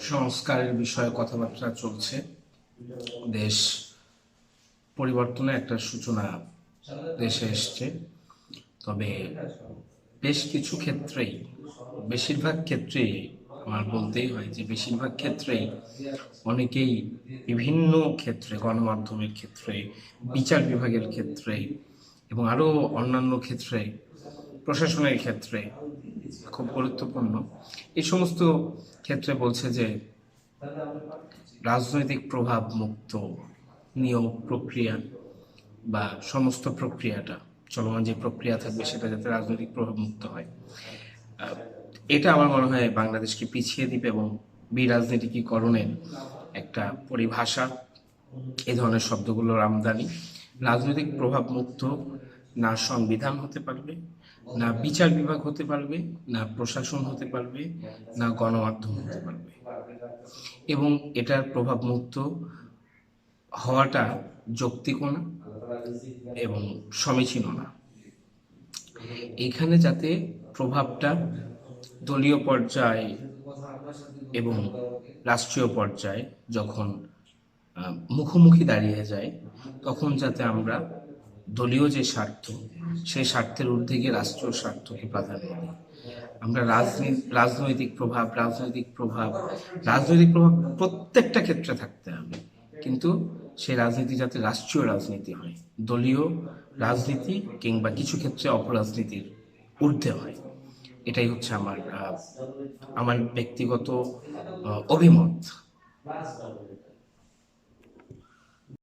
সংস্কারের বিষয়ে কথাবার্তা চলছে। দেশ পরিবর্তনের একটা সূচনা দেশে এসছে। তবে বেশ কিছু ক্ষেত্রেই, বেশিরভাগ ক্ষেত্রেই আমার বলতেই হয় যে বেশিরভাগ ক্ষেত্রেই অনেকেই বিভিন্ন ক্ষেত্রে, গণমাধ্যমের ক্ষেত্রে, বিচার বিভাগের ক্ষেত্রে এবং আরও অন্যান্য ক্ষেত্রে, প্রশাসনের ক্ষেত্রে খুব গুরুত্বপূর্ণ। এই সমস্ত ক্ষেত্রে বলছে যে রাজনৈতিক প্রভাব মুক্ত নিয়োগ প্রক্রিয়া বা সমস্ত প্রক্রিয়াটা, চলমান যে প্রক্রিয়া থাকবে সেটা যাতে রাজনৈতিক প্রভাব মুক্ত হয়। এটা আমার মনে হয় বাংলাদেশকে পিছিয়ে দিবে এবং বিরাজনীতিকীকরণের একটা পরিভাষা। এ ধরনের শব্দগুলোর আমদানি, রাজনৈতিক প্রভাব মুক্ত না সংবিধান হতে পারবে, না বিচার বিভাগ হতে পারবে, না প্রশাসন হতে পারবে, না গণমাধ্যম হতে পারবে। এবং এটার প্রভাব মুক্ত হওয়াটা যৌক্তিকও না এবং সমীচীনও না। এখানে যাতে প্রভাবটা দলীয় পর্যায়ে এবং রাষ্ট্রীয় পর্যায়ে যখন মুখোমুখি দাঁড়িয়ে যায়, তখন যাতে আমরা দলীয় যে স্বার্থ, সেই স্বার্থের ঊর্ধ্বে গিয়ে রাষ্ট্রীয় স্বার্থকে প্রাধান্য দিই। আমরা রাজনীতি, রাজনৈতিক প্রভাব রাজনৈতিক প্রভাব রাজনৈতিক প্রভাব প্রত্যেকটা ক্ষেত্রে থাকতে হবে। কিন্তু সেই রাজনীতি যাতে রাষ্ট্রীয় রাজনীতি হয়, দলীয় রাজনীতি কিংবা কিছু ক্ষেত্রে অপরাজনীতির ঊর্ধ্বে হয়, এটাই হচ্ছে আমার আমার ব্যক্তিগত অভিমত।